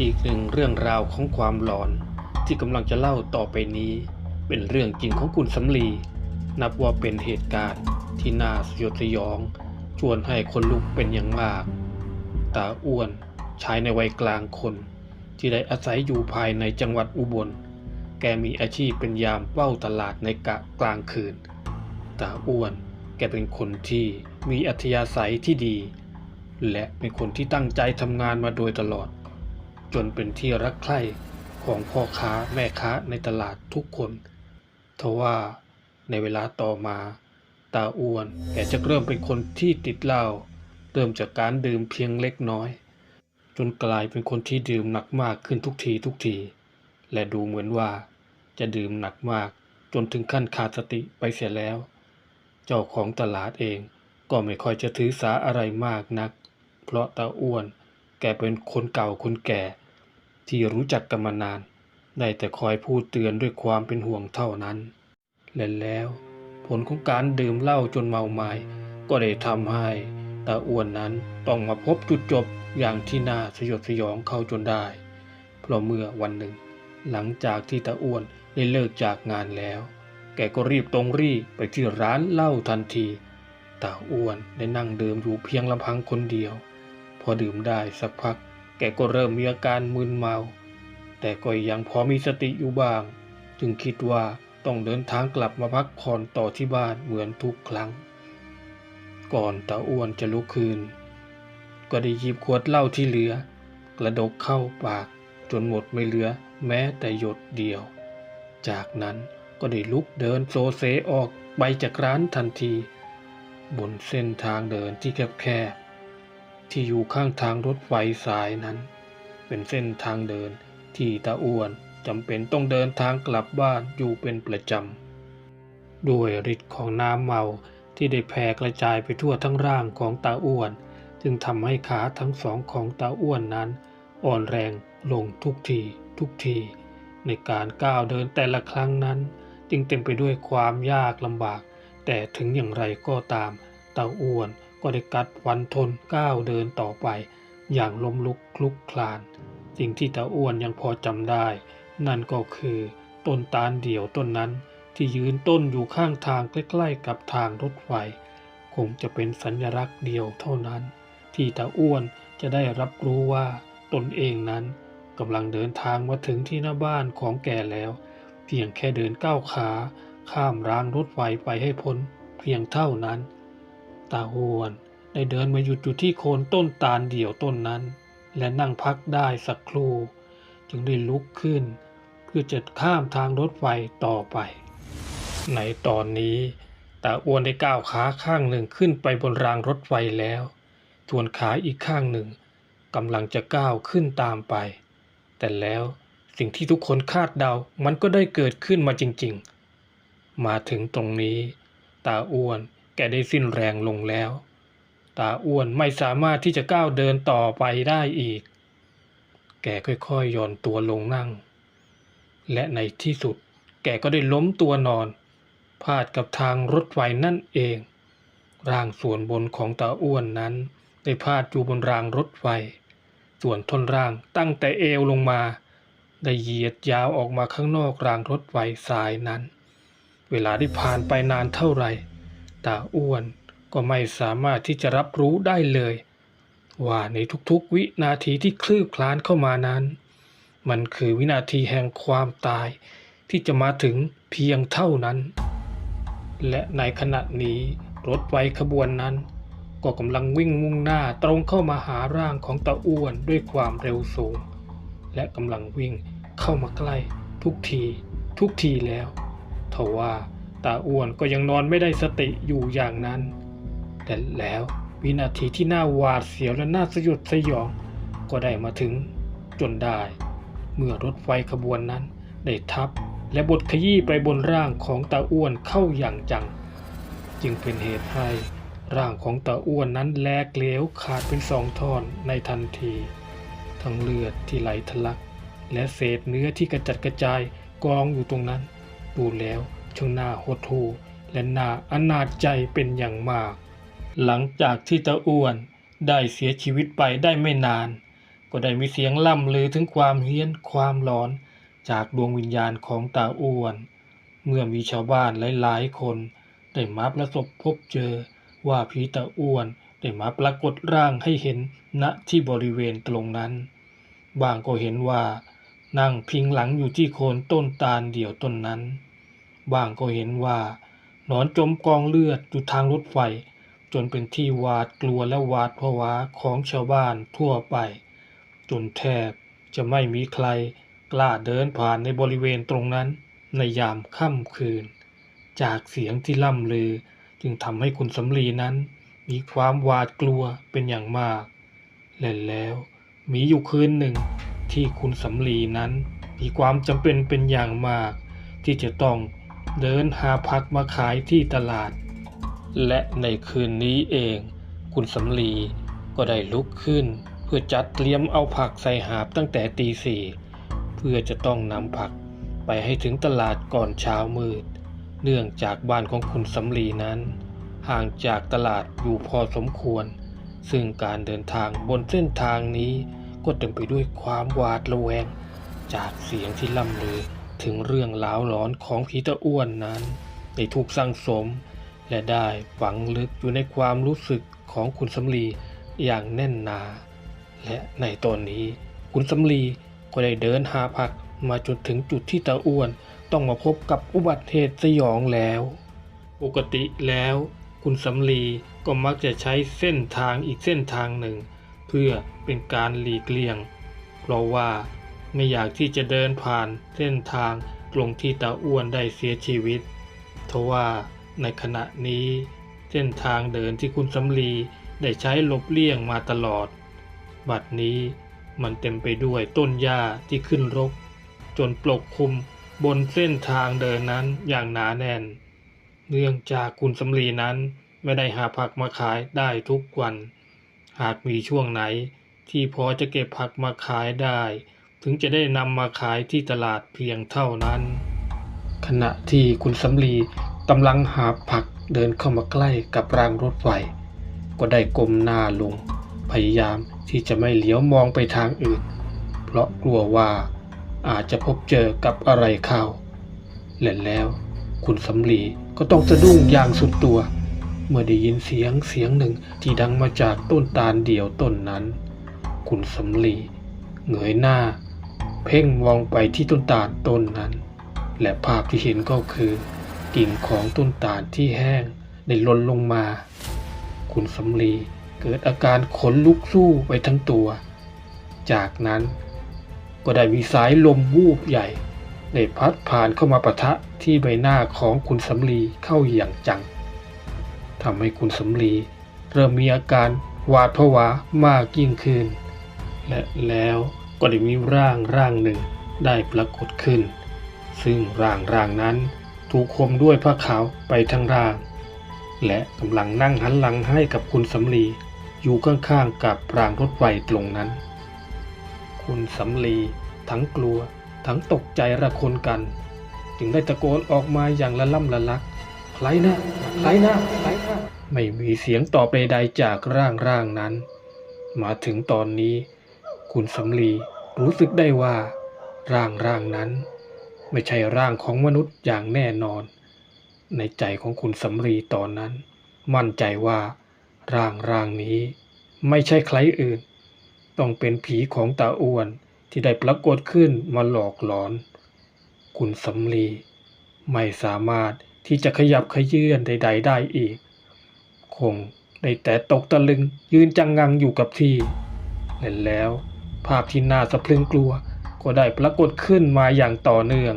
อีกหนึ่งเรื่องราวของความหลอนที่กำลังจะเล่าต่อไปนี้ เป็นเรื่องจริงของคุณสำลี นับว่าเป็นเหตุการณ์ที่น่าสยดสยอง ชวนให้คนลุกเป็นอย่างมาก ตาอ้วนชายในวัยกลางคน ที่ได้อาศัยอยู่ภายในจังหวัดอุบล แกมีอาชีพเป็นยามเฝ้าตลาดในกะกลางคืน ตาอ้วนแกเป็นคนที่มีอัธยาศัยที่ดี และเป็นคนที่ตั้งใจทำงานมาโดยตลอด จนเป็นที่รักใคร่ของพ่อค้าแม่ค้าในตลาดทุกคนทว่าในเวลาต่อมาตาอ้วนแกจะเริ่มเป็นคนที่ติดเหล้าเริ่มจากการดื่มเพียงเล็กน้อย จนกลายเป็นคนที่ดื่มหนักมากขึ้นทุกทีทุกที และดูเหมือนว่าจะดื่มหนักมากจนถึงขั้นขาดสติไปเสียแล้ว เจ้าของตลาดเองก็ไม่ค่อยจะถือสาอะไรมากนัก เพราะตาอ้วนแกเป็นคนเก่าคนแก่ ที่รู้จักกันมานาน ได้แต่คอยพูดเตือนด้วยความเป็นห่วงเท่านั้น และแล้วผลของการดื่มเหล้าจนเมาไมา้ก็ได้ทำให้ตาอ้วนนั้นต้องมาพบจุดจบอย่างที่น่าสยดสยองเข้าจนได้ เพราะเมื่อวันหนึ่ง หลังจากที่ตาอ้วนได้เลิกจากงานแล้ว แกก็รีบตรงรีไปที่ร้านเหล้าทันทีตาอ้วนได้นั่งดื่มอยู่เพียงลำพังคนเดียว พอดื่มได้สักพัก แกก็เริ่มมีอาการมึนเมา แต่ก็ยังพอมีสติอยู่บ้าง จึงคิดว่าต้องเดินทางกลับมาพักผ่อนต่อที่บ้านเหมือนทุกครั้ง ก่อนตาอ้วนจะลุกคืน ก็ได้หยิบขวดเหล้าที่เหลือ กระดกเข้าปาก จนหมดไม่เหลือแม้แต่หยดเดียว จากนั้นก็ได้ลุกเดินโซเซออกไปจากร้านทันที บนเส้นทางเดินที่แคบๆ ที่อยู่ข้างทางรถไฟสายนั้น เป็นเส้นทางเดินที่ตาอ้วนจำเป็นต้องเดินทางกลับบ้านอยู่เป็นประจำด้วยฤทธิ์ของน้ำเมาที่ได้แผ่กระจายไปทั่วทั้งร่างของตาอ้วน จึงทำให้ขาทั้งสองของตาอ้วนนั้น อ่อนแรงลงทุกทีทุกที ในการก้าวเดินแต่ละครั้งนั้น จึงเต็มไปด้วยความยากลำบาก แต่ถึงอย่างไรก็ตามตาอ้วน ก็ได้กัดฟันทนก้าวเดินต่อไป อย่างล้มลุกคลุกคลาน สิ่งที่ตาอ้วนยังพอจำได้ นั่นก็คือต้นตาลเดี่ยวต้นนั้นที่ยืนต้นอยู่ข้างทางใกล้ๆกับทางรถไฟ คงจะเป็นสัญลักษณ์เดียวเท่านั้น ที่ตาอ้วนจะได้รับรู้ว่าตนเองนั้นกำลังเดินทางมาถึงที่หน้าบ้านของแกแล้ว เพียงแค่เดินก้าวขา ข้ามรางรถไฟไปให้พ้น เพียงเท่านั้น ตาอ้วนได้เดินมาหยุดอยู่ที่โคนต้นตาลเดี่ยวต้นนั้น และนั่งพักได้สักครู่ จึงได้ลุกขึ้น เพื่อจะข้ามทางรถไฟต่อไป ในตอนนี้ตาอ้วนได้ก้าวขาข้างหนึ่งขึ้นไปบนรางรถไฟแล้วส่วนขาอีกข้างหนึ่งกำลังจะก้าวขึ้นตามไป แต่แล้วสิ่งที่ทุกคนคาดเดา มันก็ได้เกิดขึ้นมาจริง ๆ มาถึงตรงนี้ ตาอ้วน แกได้สิ้นแรงลงแล้ว ตาอ้วนไม่สามารถที่จะก้าวเดินต่อไปได้อีก แกค่อยๆย่อนตัวลงนั่ง และในที่สุดแกก็ได้ล้มตัวนอน พาดกับทางรถไฟนั่นเอง ร่างส่วนบนของตาอ้วนนั้น ได้พาดอยู่บนรางรถไฟ ส่วนท่อนร่างตั้งแต่เอวลงมา ได้เหยียดยาวออกมาข้างนอกรางรถไฟสายนั้น เวลาที่ผ่านไปนานเท่าไหร่ ตาอ้วนก็ไม่สามารถที่จะรับรู้ได้เลย ว่าในทุกๆวินาทีที่คลืบคลานเข้ามานั้น มันคือวินาทีแห่งความตายที่จะมาถึงเพียงเท่านั้น และในขณะนี้รถไฟขบวนนั้น ก็กำลังวิ่งมุ่งหน้าตรงเข้ามาหาร่างของตาอ้วนด้วยความเร็วสูง และกำลังวิ่งเข้ามาใกล้ทุกที ทุกทีแล้วทว่า ตาอ้วนก็ยังนอนไม่ได้สติอยู่อย่างนั้น แต่แล้ววินาทีที่น่าหวาดเสียวและน่าสยดสยอง ก็ได้มาถึงจนได้ เมื่อรถไฟขบวนนั้นได้ทับและบดขยี้ไปบนร่างของตาอ้วนเข้าอย่างจัง จึงเป็นเหตุให้ร่างของตาอ้วนนั้นแหลกเหลวขาดเป็นสองท่อนในทันที ทั้งเลือดที่ไหลทะลัก และเศษเนื้อที่กระจัดกระจายกองอยู่ตรงนั้น ดูแล้ว ชงน่าหดหู่และน่าอนาจใจเป็นอย่างมาก หลังจากที่ตาอ้วนได้เสียชีวิตไปได้ไม่นาน ก็ได้มีเสียงล่ำลือถึงความเฮี้ยนความหลอนจากดวงวิญญาณของตาอ้วน เมื่อมีชาวบ้านหลายๆ คนได้มาประสบพบเจอว่าผีตาอ้วนได้มาปรากฏร่างให้เห็นณที่บริเวณตรงนั้น บางก็เห็นว่านั่งพิงหลังอยู่ที่โคนต้นตาลเดี่ยวต้นนั้น บางก็เห็นว่า นอนจมกองเลือดอยู่ทางรถไฟ จนเป็นที่หวาดกลัวและหวาดผวาของชาวบ้านทั่วไป จนแทบจะไม่มีใครกล้าเดินผ่านในบริเวณตรงนั้นในยามค่ำคืน จากเสียงที่ล่ำลือจึงทำให้คุณสำลีนั้น มีความหวาดกลัวเป็นอย่างมาก และแล้วมีอยู่คืนหนึ่งที่คุณสำลีนั้น มีความจำเป็นเป็นอย่างมาก ที่จะต้อง เดินหาผักมาขายที่ตลาด และในคืนนี้เอง คุณสำลีก็ได้ลุกขึ้น เพื่อจัดเตรียมเอาผักใส่หาบตั้งแต่ตีสี่เพื่อจะต้องนำผักไปให้ถึงตลาดก่อนเช้ามืด เนื่องจากบ้านของคุณสำลีนั้น ห่างจากตลาดอยู่พอสมควร ซึ่งการเดินทางบนเส้นทางนี้ก็เต็มไปด้วยความหวาดระแวง จากเสียงที่ล่ำลือ ถึงเรื่องล้าวหลอนของผีตาอ้วนนั้นได้ถูกสั่งสม และได้ฝังลึกอยู่ในความรู้สึกของคุณสำลีอย่างแน่นหนา และในตอนนี้คุณสำลีก็ได้เดินหาผักมาจนถึงจุดที่ตาอ้วนต้องมาพบกับอุบัติเหตุสยองแล้ว ปกติแล้ว คุณสำลีก็มักจะใช้เส้นทางอีกเส้นทางหนึ่ง เพื่อเป็นการหลีกเลี่ยง เพราะว่า ไม่อยากที่จะเดินผ่านเส้นทางตรงที่ตาอ้วนได้เสียชีวิตทว่าในขณะนี้เส้นทางเดินที่คุณสำลีได้ใช้หลบเลี่ยงมาตลอด บัดนี้มันเต็มไปด้วยต้นหญ้าที่ขึ้นรก จนปกคลุมบนเส้นทางเดินนั้นอย่างหนาแน่น เนื่องจากคุณสำลีนั้นไม่ได้หาผักมาขายได้ทุกวัน หากมีช่วงไหนที่พอจะเก็บผักมาขายได้ ถึงจะได้นำมาขายที่ตลาดเพียงเท่านั้น ขณะที่คุณสำลีกำลังหาผักเดินเข้ามาใกล้กับรางรถไฟก็ได้ก้มหน้าลง พยายามที่จะไม่เหลียวมองไปทางอื่น เพราะกลัวว่าอาจจะพบเจอกับอะไรเข้าและแล้วคุณสำลีก็ต้องสะดุ้งอย่างสุดตัว เมื่อได้ยินเสียงเสียงหนึ่งที่ดังมาจากต้นตาลเดี่ยวต้นนั้น คุณสำลีเงยหน้า เพ่งมองไปที่ต้นตาลต้นนั้น และภาพที่เห็นก็คือ กิ่งของต้นตาลที่แห้งได้หล่นลงมา คุณสำลีเกิดอาการขนลุกสู้ไปทั้งตัว จากนั้นก็ได้มีสายลมวูบใหญ่ได้พัดผ่านเข้ามาปะทะที่ใบหน้าของคุณสำลีเข้าอย่างจังทำให้คุณสำลีเริ่มมีอาการหวาดผวามากยิ่งขึ้น และแล้ว ก็ได้มีร่างร่างหนึ่งได้ปรากฏขึ้น ซึ่งร่างร่างนั้นถูกคลุมด้วยผ้าขาวไปทั้งร่าง และกำลังนั่งหันหลังให้กับคุณสำลีอยู่ข้างๆกับรางรถไฟตรงนั้น คุณสำลีทั้งกลัวทั้งตกใจระคนกัน จึงได้ตะโกนออกมาอย่างละล่ำละลักใครนะใครนะใครนะไม่มีเสียงตอบใดๆจากร่างร่างนั้น มาถึงตอนนี้ คุณสำลี รู้สึกได้ว่าร่างร่างนั้น ไม่ใช่ร่างของมนุษย์อย่างแน่นอน ในใจของคุณสำลีตอนนั้น มั่นใจว่า ร่างร่างนี้ ไม่ใช่ใครอื่น ต้องเป็นผีของตาอ้วนที่ได้ปรากฏขึ้นมาหลอกหลอน คุณสำลีไม่สามารถที่จะขยับขยื่นใด ๆ ได้อีก คงได้แต่ตกตะลึงยืนจังงังอยู่กับที่และแล้ว ภาพที่น่าสะพรึงกลัว ก็ได้ปรากฏขึ้นมาอย่างต่อเนื่อง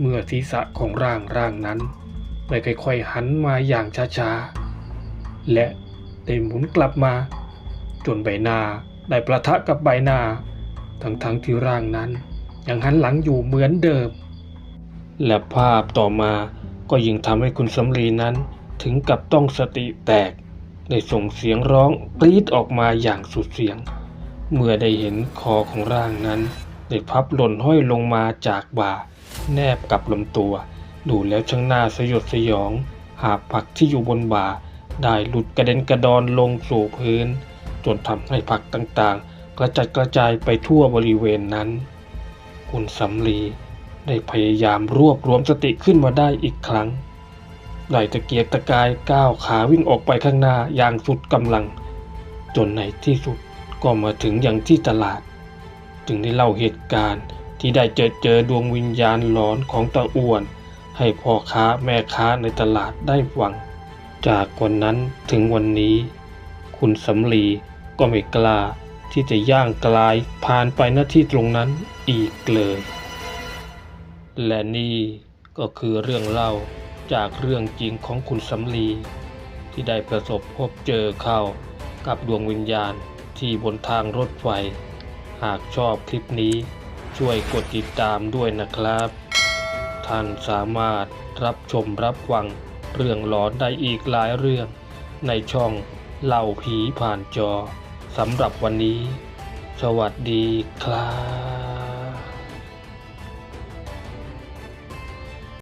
เมื่อศีรษะของร่างร่างนั้นได้ค่อยๆหันมาอย่างช้าๆ และได้หมุนกลับมา จนใบหน้าได้ประทะกับใบหน้า ทั้งๆที่ร่างนั้น ยังหันหลังอยู่เหมือนเดิม และภาพต่อมาก็ยิ่งทำให้คุณสำลีนั้นถึงกับต้องสติแตก ได้ส่งเสียงร้องกรีดออกมาอย่างสุดเสียง เมื่อได้เห็นคอของร่างนั้นได้พับหล่นห้อยลงมาจากบ่า แนบกับลำตัว ดูแล้วช่างน่าสยดสยอง หาผักที่อยู่บนบ่า ได้หลุดกระเด็นกระดอนลงสู่พื้น จนทำให้ผักต่างๆ กระจัดกระจายไปทั่วบริเวณนั้น คุณสำลีได้พยายามรวบรวมสติขึ้นมาได้อีกครั้งได้ตะเกียกตะกายก้าวขาวิ่งออกไปข้างหน้าอย่างสุดกำลัง จนในที่สุด ก็มาถึงอย่างที่ตลาด จึงได้เล่าเหตุการณ์ที่ได้เจอเจอดวงวิญญาณหลอนของตาอ้วน ให้พ่อค้าแม่ค้าในตลาดได้ฟัง จากวันนั้นถึงวันนี้ คุณสำลีก็ไม่กล้าที่จะย่างกลายผ่านไปหน้าที่ตรงนั้นอีกเลย และนี่ก็คือเรื่องเล่าจากเรื่องจริงของคุณสำลี ที่ได้ประสบพบเจอเข้ากับดวงวิญญาณ ที่บนทางรถไฟ หากชอบคลิปนี้ช่วยกดติดตามด้วยนะครับ ท่านสามารถรับชมรับฟังเรื่องหลอนได้อีกหลายเรื่อง ในช่องเล่าผีผ่านจอสำหรับวันนี้ สวัสดีครับ